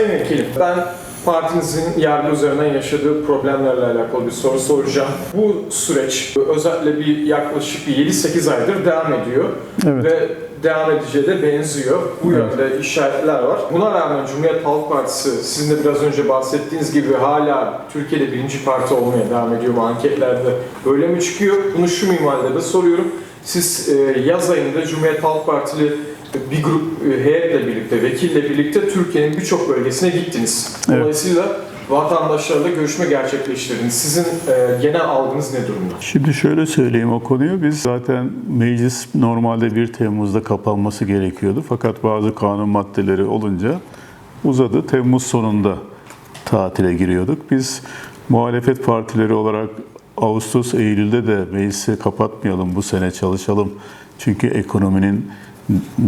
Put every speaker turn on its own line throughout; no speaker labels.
Sayın Vekilim, ben partinizin yargı üzerinden yaşadığı problemlerle alakalı bir soru soracağım. Bu süreç özellikle bir yaklaşık bir 7-8 aydır devam ediyor
Evet.
ve devam edeceği de benziyor. Bu
Evet.
yönde işaretler var. Buna rağmen Cumhuriyet Halk Partisi sizin de biraz önce bahsettiğiniz gibi hala Türkiye'de birinci parti olmaya devam ediyor mu anketlerde böyle mi çıkıyor? Bunu şu minvalde de soruyorum. Siz e, yaz ayında Cumhuriyet Halk Partili bir grup e, heyetle birlikte, vekille birlikte Türkiye'nin birçok bölgesine gittiniz.
Evet.
Dolayısıyla vatandaşlarla görüşme gerçekleştirdiniz. Sizin e, genel algınız ne durumda?
Şimdi şöyle söyleyeyim o konuyu. Biz zaten meclis normalde 1 Temmuz'da kapanması gerekiyordu. Fakat bazı kanun maddeleri olunca uzadı. Temmuz sonunda tatile giriyorduk. Biz muhalefet partileri olarak Ağustos, Eylül'de de meclisi kapatmayalım bu sene çalışalım. Çünkü ekonominin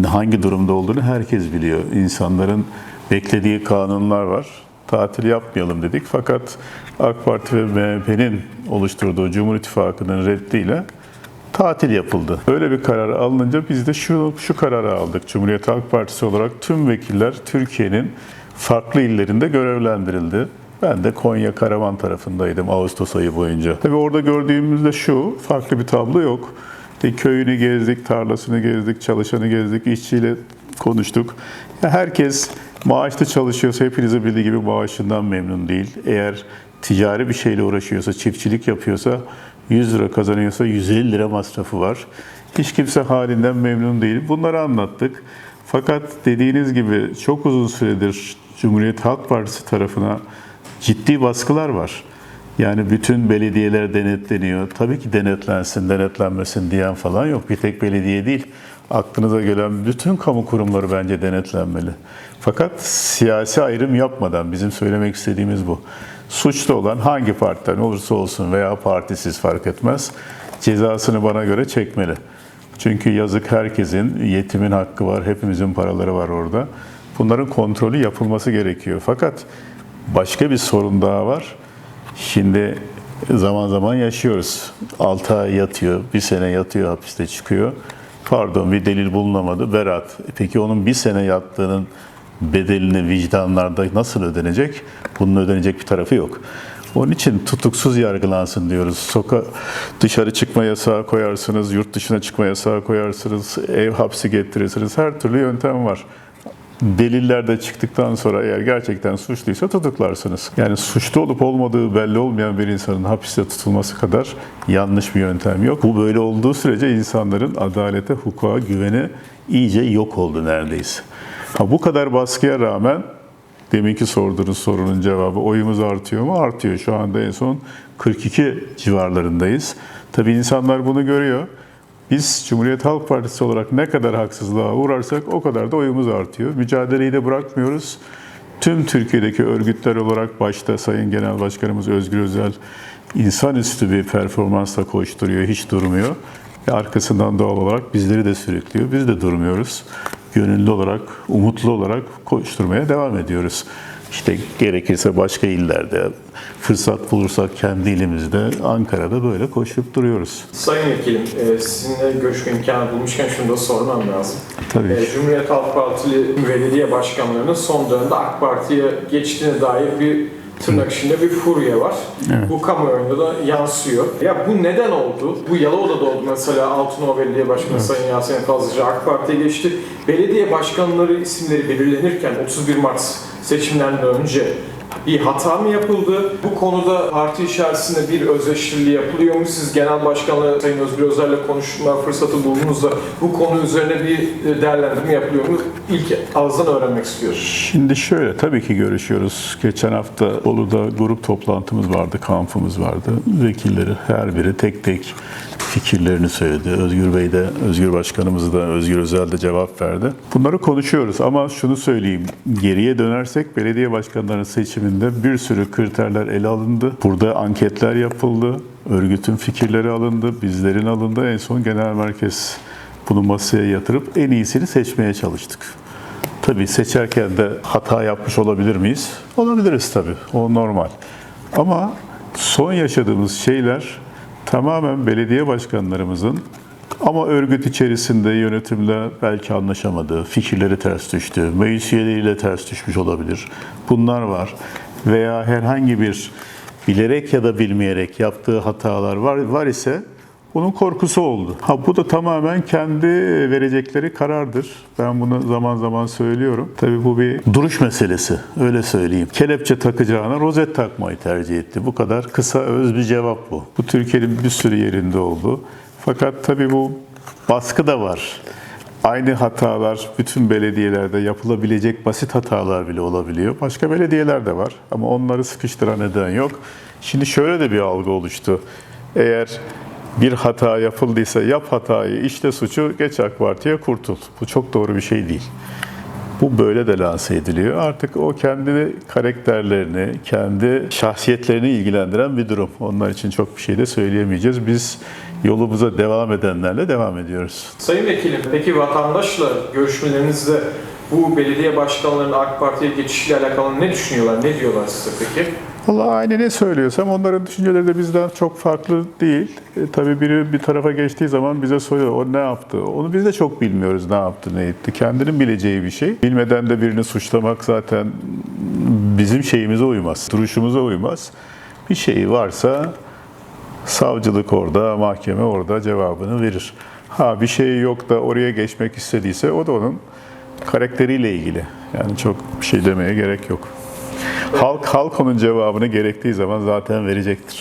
hangi durumda olduğunu herkes biliyor. İnsanların beklediği kanunlar var. Tatil yapmayalım dedik. Fakat AK Parti ve MHP'nin oluşturduğu Cumhur İttifakı'nın reddiyle tatil yapıldı. Öyle bir karar alınınca biz de şu, şu kararı aldık. Cumhuriyet Halk Partisi olarak tüm vekiller Türkiye'nin farklı illerinde görevlendirildi. Ben de Konya Karaman tarafındaydım Ağustos ayı boyunca. Tabii orada gördüğümüzde şu, farklı bir tablo yok. İşte köyünü gezdik, tarlasını gezdik, çalışanı gezdik, işçiyle konuştuk. Herkes maaşlı çalışıyorsa hepinizin bildiği gibi maaşından memnun değil. Eğer ticari bir şeyle uğraşıyorsa, çiftçilik yapıyorsa 100 lira kazanıyorsa 150 lira masrafı var. Hiç kimse halinden memnun değil. Bunları anlattık. Fakat dediğiniz gibi çok uzun süredir Cumhuriyet Halk Partisi tarafına ciddi baskılar var. Yani bütün belediyeler denetleniyor. Tabii ki denetlensin, denetlenmesin diyen falan yok. Bir tek belediye değil. Aklınıza gelen bütün kamu kurumları bence denetlenmeli. Fakat siyasi ayrım yapmadan bizim söylemek istediğimiz bu. Suçlu olan hangi partiden olursa olsun veya partisiz fark etmez cezasını bana göre çekmeli. Çünkü yazık herkesin, yetimin hakkı var, hepimizin paraları var orada. Bunların kontrolü yapılması gerekiyor. Fakat başka bir sorun daha var. Şimdi zaman zaman yaşıyoruz. 6 ay yatıyor, bir sene yatıyor, hapiste çıkıyor. Pardon bir delil bulunamadı, beraat. Peki onun bir sene yattığının bedelini vicdanlarda nasıl ödenecek? Bunun ödenecek bir tarafı yok. Onun için tutuksuz yargılansın diyoruz. Soka dışarı çıkma yasağı koyarsınız, yurt dışına çıkma yasağı koyarsınız, ev hapsi getirirsiniz. Her türlü yöntem var. Deliller de çıktıktan sonra eğer gerçekten suçluysa tutuklarsınız. Yani suçlu olup olmadığı belli olmayan bir insanın hapiste tutulması kadar yanlış bir yöntem yok. Bu böyle olduğu sürece insanların adalete, hukuka güveni iyice yok oldu neredeyse. Ha, bu kadar baskıya rağmen deminki sorduğunuz sorunun cevabı oyumuz artıyor mu? Artıyor. Şu anda en son 42 civarlarındayız. Tabii insanlar bunu görüyor. Biz Cumhuriyet Halk Partisi olarak ne kadar haksızlığa uğrarsak o kadar da oyumuz artıyor. Mücadeleyi de bırakmıyoruz. Tüm Türkiye'deki örgütler olarak başta Sayın Genel Başkanımız Özgür Özel insanüstü bir performansla koşturuyor, hiç durmuyor. Ve arkasından doğal olarak bizleri de sürüklüyor. Biz de durmuyoruz. Gönüllü olarak, umutlu olarak koşturmaya devam ediyoruz. İşte gerekirse başka illerde, fırsat bulursak kendi ilimizde, Ankara'da böyle koşup duruyoruz.
Sayın Vekilim, e, sizinle görüşme imkanı bulmuşken şunu da sormam lazım.
Tabii.
E, Cumhuriyet Halk Partili belediye başkanlarının son dönemde AK Parti'ye geçtiğine dair bir tırnak içinde bir furya var.
Evet.
Bu kamuoyunda da yansıyor. Ya bu neden oldu? Bu Yalova'da da oldu mesela Altınova Belediye Başkanı Sayın Yasemin Fazlıcı AK Parti'ye geçti. Belediye başkanları isimleri belirlenirken 31 Mart seçimlerinden önce bir hata mı yapıldı? Bu konuda parti içerisinde bir özleştiriliği yapılıyor mu? Siz genel başkanla Sayın Özgür Özel'le konuşma fırsatı bulduğunuzda bu konu üzerine bir değerlendirme yapılıyor mu? İlk ağızdan öğrenmek istiyorum.
Şimdi şöyle tabii ki görüşüyoruz. Geçen hafta Bolu'da grup toplantımız vardı, kampımız vardı. Vekilleri her biri tek tek fikirlerini söyledi. Özgür Bey de, Özgür Başkanımız da, Özgür Özel de cevap verdi. Bunları konuşuyoruz ama şunu söyleyeyim. Geriye dönersek belediye başkanlarının seçiminde bir sürü kriterler ele alındı. Burada anketler yapıldı. Örgütün fikirleri alındı, bizlerin alındı. En son genel merkez bunu masaya yatırıp en iyisini seçmeye çalıştık. Tabii seçerken de hata yapmış olabilir miyiz? Olabiliriz tabii. O normal. Ama son yaşadığımız şeyler tamamen belediye başkanlarımızın Ama örgüt içerisinde yönetimle belki anlaşamadı, fikirleri ters düştü, meclis üyeleriyle ters düşmüş olabilir. Bunlar var. Veya herhangi bir bilerek ya da bilmeyerek yaptığı hatalar var, var ise bunun korkusu oldu. Ha bu da tamamen kendi verecekleri karardır. Ben bunu zaman zaman söylüyorum. Tabii bu bir duruş meselesi. Öyle söyleyeyim. Kelepçe takacağına rozet takmayı tercih etti. Bu kadar kısa öz bir cevap bu. Bu Türkiye'nin bir sürü yerinde oldu. Fakat tabii bu baskı da var. Aynı hatalar bütün belediyelerde yapılabilecek basit hatalar bile olabiliyor. Başka belediyeler de var ama onları sıkıştıran neden yok. Şimdi şöyle de bir algı oluştu. Eğer bir hata yapıldıysa yap hatayı, işte suçu, geç AK Parti'ye kurtul. Bu çok doğru bir şey değil. Bu böyle de lanse ediliyor. Artık o kendi karakterlerini, kendi şahsiyetlerini ilgilendiren bir durum. Onlar için çok bir şey de söyleyemeyeceğiz. Biz yolumuza devam edenlerle devam ediyoruz.
Sayın Vekilim, peki vatandaşla görüşmelerinizde bu belediye başkanlarının AK Parti'ye geçişiyle alakalı ne düşünüyorlar, ne diyorlar size peki?
Valla aynı ne söylüyorsam onların düşünceleri de bizden çok farklı değil. E, tabii biri bir tarafa geçtiği zaman bize soruyor o ne yaptı? Onu biz de çok bilmiyoruz ne yaptı, ne etti. Kendinin bileceği bir şey. Bilmeden de birini suçlamak zaten bizim şeyimize uymaz, duruşumuza uymaz. Bir şey varsa savcılık orada, mahkeme orada cevabını verir. Ha bir şey yok da oraya geçmek istediyse o da onun karakteriyle ilgili. Yani çok bir şey demeye gerek yok. Halk halk onun cevabını gerektiği zaman zaten verecektir.